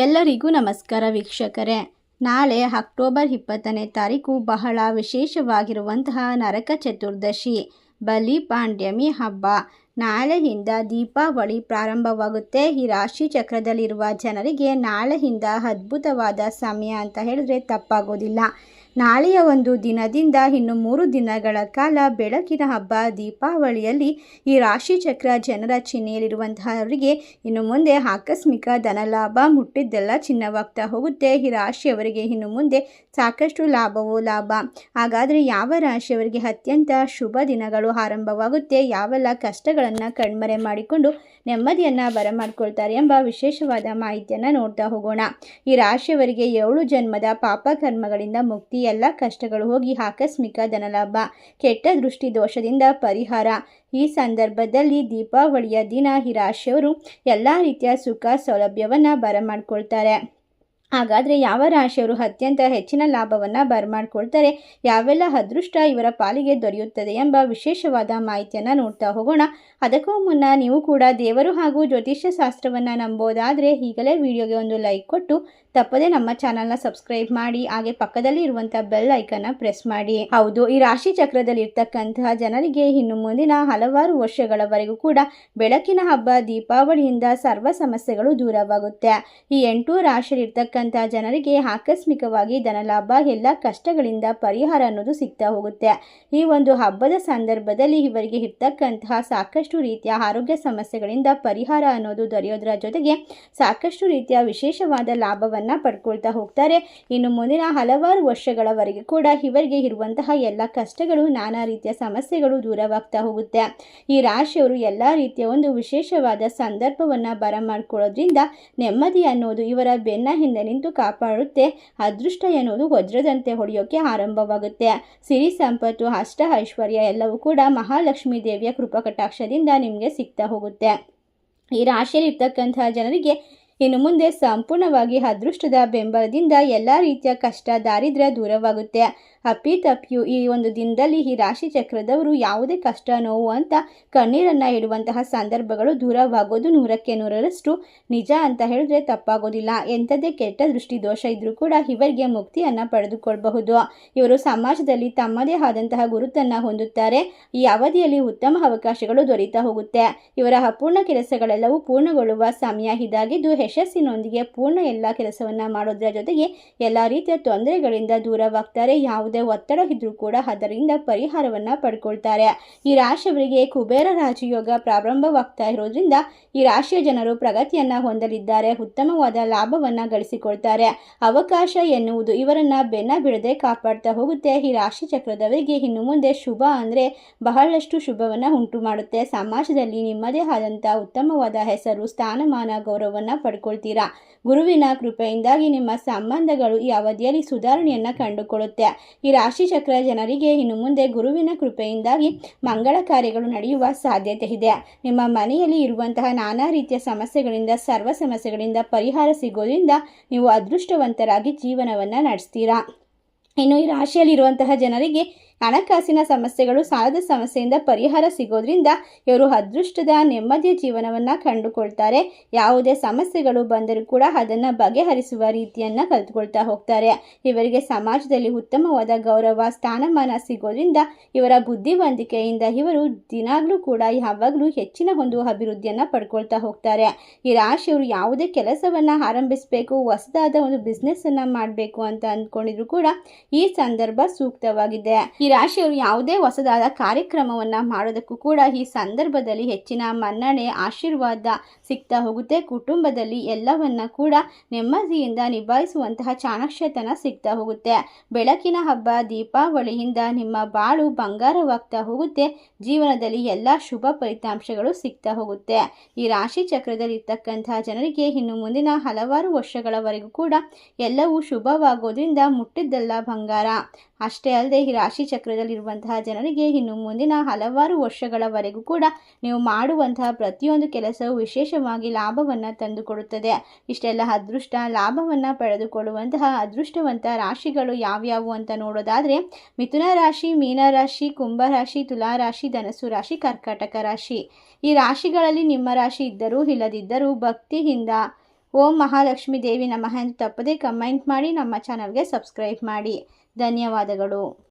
ಎಲ್ಲರಿಗೂ ನಮಸ್ಕಾರ ವೀಕ್ಷಕರೇ. ನಾಳೆ ಅಕ್ಟೋಬರ್ ಇಪ್ಪತ್ತನೇ ತಾರೀಕು ಬಹಳ ವಿಶೇಷವಾಗಿರುವಂತಹ ನರಕ ಚತುರ್ದಶಿ, ಬಲಿ ಪಾಂಡ್ಯಮಿ ಹಬ್ಬ. ನಾಳೆಯಿಂದ ದೀಪಾವಳಿ ಪ್ರಾರಂಭವಾಗುತ್ತೆ. ಈ ರಾಶಿ ಚಕ್ರದಲ್ಲಿರುವ ಜನರಿಗೆ ನಾಳೆಯಿಂದ ಅದ್ಭುತವಾದ ಸಮಯ ಅಂತ ಹೇಳಿದ್ರೆ ತಪ್ಪಾಗೋದಿಲ್ಲ. ನಾಳೆಯ ಒಂದು ದಿನದಿಂದ ಇನ್ನು ಮೂರು ದಿನಗಳ ಕಾಲ ಬೆಳಕಿನ ಹಬ್ಬ ದೀಪಾವಳಿಯಲ್ಲಿ ಈ ರಾಶಿ ಚಕ್ರ ಜನರ ಚಿಹ್ನೆಯಲ್ಲಿರುವಂತಹವರಿಗೆ ಇನ್ನು ಮುಂದೆ ಆಕಸ್ಮಿಕ ಧನಲಾಭ, ಮುಟ್ಟಿದ್ದೆಲ್ಲ ಚಿನ್ನವಾಗ್ತಾ ಹೋಗುತ್ತೆ. ಈ ರಾಶಿಯವರಿಗೆ ಇನ್ನು ಮುಂದೆ ಸಾಕಷ್ಟು ಲಾಭವೋ ಲಾಭ? ಹಾಗಾದರೆ ಯಾವ ರಾಶಿಯವರಿಗೆ ಅತ್ಯಂತ ಶುಭ ದಿನಗಳು ಆರಂಭವಾಗುತ್ತೆ? ಯಾವೆಲ್ಲ ಕಷ್ಟಗಳನ್ನು ಕಣ್ಮರೆ ಮಾಡಿಕೊಂಡು ನೆಮ್ಮದಿಯನ್ನು ಬರಮಾಡ್ಕೊಳ್ತಾರೆ ಎಂಬ ವಿಶೇಷವಾದ ಮಾಹಿತಿಯನ್ನು ನೋಡ್ತಾ ಹೋಗೋಣ. ಈ ರಾಶಿಯವರಿಗೆ ಏಳು ಜನ್ಮದ ಪಾಪ ಕರ್ಮಗಳಿಂದ ಮುಕ್ತಿ ಎಲ್ಲ ಕಷ್ಟಗಳು ಹೋಗಿ ಆಕಸ್ಮಿಕ ಧನಲಾಭ, ಕೆಟ್ಟ ದೃಷ್ಟಿ ದೋಷದಿಂದ ಪರಿಹಾರ. ಈ ಸಂದರ್ಭದಲ್ಲಿ ದೀಪಾವಳಿಯ ದಿನ ಹಿರಾಶಿಯವರು ರಾಶಿಯವರು ಎಲ್ಲ ರೀತಿಯ ಸುಖ ಸೌಲಭ್ಯವನ್ನು ಬರಮಾಡ್ಕೊಳ್ತಾರೆ. ಹಾಗಾದರೆ ಯಾವ ರಾಶಿಯವರು ಅತ್ಯಂತ ಹೆಚ್ಚಿನ ಲಾಭವನ್ನು ಬರಮಾಡ್ಕೊಳ್ತಾರೆ? ಯಾವೆಲ್ಲ ಅದೃಷ್ಟ ಇವರ ಪಾಲಿಗೆ ದೊರೆಯುತ್ತದೆ ಎಂಬ ವಿಶೇಷವಾದ ಮಾಹಿತಿಯನ್ನು ನೋಡ್ತಾ ಹೋಗೋಣ. ಅದಕ್ಕೂ ಮುನ್ನ ನೀವು ಕೂಡ ದೇವರು ಹಾಗೂ ಜ್ಯೋತಿಷ್ಯ ಶಾಸ್ತ್ರವನ್ನು ನಂಬೋದಾದರೆ ಈಗಲೇ ವಿಡಿಯೋಗೆ ಒಂದು ಲೈಕ್ ಕೊಟ್ಟು ತಪ್ಪದೆ ನಮ್ಮ ಚಾನಲ್ನ ಸಬ್ಸ್ಕ್ರೈಬ್ ಮಾಡಿ, ಹಾಗೆ ಪಕ್ಕದಲ್ಲಿ ಇರುವಂಥ ಬೆಲ್ ಐಕನ್ನ ಪ್ರೆಸ್ ಮಾಡಿ. ಹೌದು, ಈ ರಾಶಿ ಚಕ್ರದಲ್ಲಿ ಇರ್ತಕ್ಕಂತಹ ಜನರಿಗೆ ಇನ್ನು ಮುಂದಿನ ಹಲವಾರು ವರ್ಷಗಳವರೆಗೂ ಕೂಡ ಬೆಳಕಿನ ಹಬ್ಬ, ದೀಪಾವಳಿಯಿಂದ ಸರ್ವ ಸಮಸ್ಯೆಗಳು ದೂರವಾಗುತ್ತೆ. ಈ ಎಂಟು ರಾಶಿಯಲ್ಲಿರ್ತಕ್ಕಂತಹ ಜನರಿಗೆ ಆಕಸ್ಮಿಕವಾಗಿ ಧನಲಾಭ, ಎಲ್ಲ ಕಷ್ಟಗಳಿಂದ ಪರಿಹಾರ ಅನ್ನೋದು ಸಿಗ್ತಾ ಹೋಗುತ್ತೆ. ಈ ಒಂದು ಹಬ್ಬದ ಸಂದರ್ಭದಲ್ಲಿ ಇವರಿಗೆ ಇರ್ತಕ್ಕಂತಹ ಸಾಕಷ್ಟು ರೀತಿಯ ಆರೋಗ್ಯ ಸಮಸ್ಯೆಗಳಿಂದ ಪರಿಹಾರ ಅನ್ನೋದು ದೊರೆಯೋದರ ಜೊತೆಗೆ ಸಾಕಷ್ಟು ರೀತಿಯ ವಿಶೇಷವಾದ ಲಾಭವನ್ನು ಪಡ್ಕೊಳ್ತಾ ಹೋಗ್ತಾರೆ. ಇನ್ನು ಮುಂದಿನ ಹಲವಾರು ವರ್ಷಗಳವರೆಗೆ ಕೂಡ ಇವರಿಗೆ ಇರುವಂತಹ ಎಲ್ಲ ಕಷ್ಟಗಳು, ನಾನಾ ರೀತಿಯ ಸಮಸ್ಯೆಗಳು ದೂರವಾಗ್ತಾ ಹೋಗುತ್ತೆ. ಈ ರಾಶಿಯವರು ಎಲ್ಲ ರೀತಿಯ ಒಂದು ವಿಶೇಷವಾದ ಸಂದರ್ಭವನ್ನು ಬರಮಾಡ್ಕೊಳ್ಳೋದ್ರಿಂದ ನೆಮ್ಮದಿ ಅನ್ನೋದು ಇವರ ಬೆನ್ನ ಹಿಂದೆ ನಿಂತು ಕಾಪಾಡುತ್ತೆ. ಅದೃಷ್ಟ ಎನ್ನುವುದು ವಜ್ರದಂತೆ ಹೊಡೆಯೋಕೆ ಆರಂಭವಾಗುತ್ತೆ. ಸಿರಿ ಸಂಪತ್ತು, ಅಷ್ಟ ಐಶ್ವರ್ಯ ಎಲ್ಲವೂ ಕೂಡ ಮಹಾಲಕ್ಷ್ಮೀ ದೇವಿಯ ಕೃಪಕಟಾಕ್ಷದಿಂದ ನಿಮಗೆ ಸಿಗ್ತಾ ಹೋಗುತ್ತೆ. ಈ ರಾಶಿಯಲ್ಲಿ ಇರ್ತಕ್ಕಂತಹ ಜನರಿಗೆ ಇನ್ನು ಮುಂದೆ ಸಂಪೂರ್ಣವಾಗಿ ಅದೃಷ್ಟದ ಬೆಂಬಲದಿಂದ ಎಲ್ಲ ರೀತಿಯ ಕಷ್ಟ, ದಾರಿದ್ರ್ಯ ದೂರವಾಗುತ್ತೆ. ಅಪ್ಪಿತಪ್ಪಿಯು ಈ ಒಂದು ದಿನದಲ್ಲಿ ಈ ರಾಶಿ ಚಕ್ರದವರು ಯಾವುದೇ ಕಷ್ಟ, ನೋವು ಅಂತ ಕಣ್ಣೀರನ್ನು ಇಡುವಂತಹ ಸಂದರ್ಭಗಳು ದೂರವಾಗೋದು ನೂರಕ್ಕೆ ನೂರರಷ್ಟು ನಿಜ ಅಂತ ಹೇಳಿದ್ರೆ ತಪ್ಪಾಗೋದಿಲ್ಲ. ಎಂಥದ್ದೇ ಕೆಟ್ಟ ದೃಷ್ಟಿ ದೋಷ ಇದ್ರೂ ಕೂಡ ಇವರಿಗೆ ಮುಕ್ತಿಯನ್ನು ಪಡೆದುಕೊಳ್ಳಬಹುದು ಇವರು ಸಮಾಜದಲ್ಲಿ ತಮ್ಮದೇ ಆದಂತಹ ಗುರುತನ್ನು ಹೊಂದುತ್ತಾರೆ. ಈ ಅವಧಿಯಲ್ಲಿ ಉತ್ತಮ ಅವಕಾಶಗಳು ದೊರೀತಾ ಹೋಗುತ್ತೆ. ಇವರ ಅಪೂರ್ಣ ಕೆಲಸಗಳೆಲ್ಲವೂ ಪೂರ್ಣಗೊಳ್ಳುವ ಸಮಯ ಇದಾಗಿದ್ದು, ಯಶಸ್ಸಿನೊಂದಿಗೆ ಪೂರ್ಣ ಎಲ್ಲ ಕೆಲಸವನ್ನು ಮಾಡೋದ್ರ ಜೊತೆಗೆ ಎಲ್ಲ ರೀತಿಯ ತೊಂದರೆಗಳಿಂದ ದೂರವಾಗ್ತಾರೆ. ಯಾವುದೇ ಒತ್ತಡ ಇದ್ರೂ ಕೂಡ ಅದರಿಂದ ಪರಿಹಾರವನ್ನು ಪಡ್ಕೊಳ್ತಾರೆ. ಈ ರಾಶಿಯವರಿಗೆ ಕುಬೇರ ರಾಜಯೋಗ ಪ್ರಾರಂಭವಾಗ್ತಾ ಇರೋದ್ರಿಂದ ಈ ರಾಶಿಯ ಜನರು ಪ್ರಗತಿಯನ್ನ ಹೊಂದಲಿದ್ದಾರೆ. ಉತ್ತಮವಾದ ಲಾಭವನ್ನ ಗಳಿಸಿಕೊಳ್ತಾರೆ. ಅವಕಾಶ ಎನ್ನುವುದು ಇವರನ್ನ ಬೆನ್ನ ಬಿಡದೆ ಕಾಪಾಡ್ತಾ ಹೋಗುತ್ತೆ. ಈ ರಾಶಿ ಚಕ್ರದವರಿಗೆ ಇನ್ನು ಮುಂದೆ ಶುಭ ಅಂದರೆ ಬಹಳಷ್ಟು ಶುಭವನ್ನ ಉಂಟು ಮಾಡುತ್ತೆ. ಸಮಾಜದಲ್ಲಿ ನಿಮ್ಮದೇ ಆದಂಥ ಉತ್ತಮವಾದ ಹೆಸರು, ಸ್ಥಾನಮಾನ, ಗೌರವವನ್ನು ಪಡ್ಕೊಳ್ತೀರಾ? ಗುರುವಿನ ಕೃಪೆಯಿಂದಾಗಿ ನಿಮ್ಮ ಸಂಬಂಧಗಳು ಈ ಅವಧಿಯಲ್ಲಿ ಸುಧಾರಣೆಯನ್ನು ಕಂಡುಕೊಳ್ಳುತ್ತೆ. ಈ ರಾಶಿ ಚಕ್ರ ಜನರಿಗೆ ಇನ್ನು ಮುಂದೆ ಗುರುವಿನ ಕೃಪೆಯಿಂದಾಗಿ ಮಂಗಳ ಕಾರ್ಯಗಳು ನಡೆಯುವ ಸಾಧ್ಯತೆ ಇದೆ. ನಿಮ್ಮ ಮನೆಯಲ್ಲಿ ಇರುವಂತಹ ನಾನಾ ರೀತಿಯ ಸಮಸ್ಯೆಗಳಿಂದ, ಸರ್ವ ಸಮಸ್ಯೆಗಳಿಂದ ಪರಿಹಾರ ಸಿಗೋದ್ರಿಂದ ನೀವು ಅದೃಷ್ಟವಂತರಾಗಿ ಜೀವನವನ್ನು ನಡೆಸ್ತೀರಾ? ಇನ್ನು ಈ ರಾಶಿಯಲ್ಲಿರುವಂತಹ ಜನರಿಗೆ ಹಣಕಾಸಿನ ಸಮಸ್ಯೆಗಳು ಸಾಲದ ಸಮಸ್ಯೆಯಿಂದ ಪರಿಹಾರ ಸಿಗೋದ್ರಿಂದ ಇವರು ಅದೃಷ್ಟದ ನೆಮ್ಮದಿಯ ಜೀವನವನ್ನು ಕಂಡುಕೊಳ್ತಾರೆ. ಯಾವುದೇ ಸಮಸ್ಯೆಗಳು ಬಂದರೂ ಕೂಡ ಅದನ್ನು ಬಗೆಹರಿಸುವ ರೀತಿಯನ್ನು ಕಲ್ತ್ಕೊಳ್ತಾ ಹೋಗ್ತಾರೆ. ಇವರಿಗೆ ಸಮಾಜದಲ್ಲಿ ಉತ್ತಮವಾದ ಗೌರವ, ಸ್ಥಾನಮಾನ ಸಿಗೋದ್ರಿಂದ ಇವರ ಬುದ್ಧಿವಂತಿಕೆಯಿಂದ ಇವರು ದಿನಾಗಲೂ ಕೂಡ ಯಾವಾಗಲೂ ಹೆಚ್ಚಿನ ಒಂದು ಅಭಿವೃದ್ಧಿಯನ್ನು ಪಡ್ಕೊಳ್ತಾ ಹೋಗ್ತಾರೆ. ಈ ರಾಶಿಯವರು ಯಾವುದೇ ಕೆಲಸವನ್ನು ಆರಂಭಿಸಬೇಕು, ಹೊಸದಾದ ಒಂದು ಬಿಸ್ನೆಸ್ಸನ್ನು ಮಾಡಬೇಕು ಅಂತ ಅಂದ್ಕೊಂಡಿದ್ರು ಕೂಡ ಈ ಸಂದರ್ಭ ಸೂಕ್ತವಾಗಿದೆ. ರಾಶಿಯವರು ಯಾವುದೇ ಹೊಸದಾದ ಕಾರ್ಯಕ್ರಮವನ್ನು ಮಾಡೋದಕ್ಕೂ ಕೂಡ ಈ ಸಂದರ್ಭದಲ್ಲಿ ಹೆಚ್ಚಿನ ಮನ್ನಣೆ, ಆಶೀರ್ವಾದ ಸಿಗ್ತಾ ಹೋಗುತ್ತೆ. ಕುಟುಂಬದಲ್ಲಿ ಎಲ್ಲವನ್ನ ಕೂಡ ನೆಮ್ಮದಿಯಿಂದ ನಿಭಾಯಿಸುವಂತಹ ಚಾಣಕ್ಷತನ ಸಿಗ್ತಾ ಹೋಗುತ್ತೆ. ಬೆಳಕಿನ ಹಬ್ಬ, ದೀಪಾವಳಿಯಿಂದ ನಿಮ್ಮ ಬಾಳು ಬಂಗಾರವಾಗ್ತಾ ಹೋಗುತ್ತೆ. ಜೀವನದಲ್ಲಿ ಎಲ್ಲ ಶುಭ ಫಲಿತಾಂಶಗಳು ಸಿಗ್ತಾ ಹೋಗುತ್ತೆ. ಈ ರಾಶಿ ಚಕ್ರದಲ್ಲಿ ಇರ್ತಕ್ಕಂತಹ ಜನರಿಗೆ ಇನ್ನು ಮುಂದಿನ ಹಲವಾರು ವರ್ಷಗಳವರೆಗೂ ಕೂಡ ಎಲ್ಲವೂ ಶುಭವಾಗೋದ್ರಿಂದ ಮುಟ್ಟಿದ್ದಲ್ಲ ಬಂಗಾರ. ಅಷ್ಟೇ ಅಲ್ಲದೆ ಈ ರಾಶಿ ಚಕ್ರದಲ್ಲಿರುವಂತಹ ಜನರಿಗೆ ಇನ್ನು ಮುಂದಿನ ಹಲವಾರು ವರ್ಷಗಳವರೆಗೂ ಕೂಡ ನೀವು ಮಾಡುವಂತಹ ಪ್ರತಿಯೊಂದು ಕೆಲಸವು ವಿಶೇಷವಾಗಿ ಲಾಭವನ್ನು ತಂದುಕೊಡುತ್ತದೆ. ಇಷ್ಟೆಲ್ಲ ಅದೃಷ್ಟ, ಲಾಭವನ್ನು ಪಡೆದುಕೊಳ್ಳುವಂತಹ ಅದೃಷ್ಟವಂತ ರಾಶಿಗಳು ಯಾವ್ಯಾವು ಅಂತ ನೋಡೋದಾದರೆ, ಮಿಥುನ ರಾಶಿ ಮೀನರಾಶಿ ಕುಂಭರಾಶಿ ಕುಂಭ ರಾಶಿ, ತುಲಾ ರಾಶಿ, ಧನಸ್ಸು ರಾಶಿ, ಕರ್ಕಾಟಕ ರಾಶಿ. ಈ ರಾಶಿಗಳಲ್ಲಿ ನಿಮ್ಮ ರಾಶಿ ಇದ್ದರೂ ಇಲ್ಲದಿದ್ದರೂ ಭಕ್ತಿಯಿಂದ ಓಂ ಮಹಾಲಕ್ಷ್ಮೀ ದೇವಿ ನಮಃ ಎಂದು ತಪ್ಪದೇ ಕಮೆಂಟ್ ಮಾಡಿ ನಮ್ಮ ಚಾನಲ್ಗೆ ಸಬ್ಸ್ಕ್ರೈಬ್ ಮಾಡಿ. ಧನ್ಯವಾದಗಳು.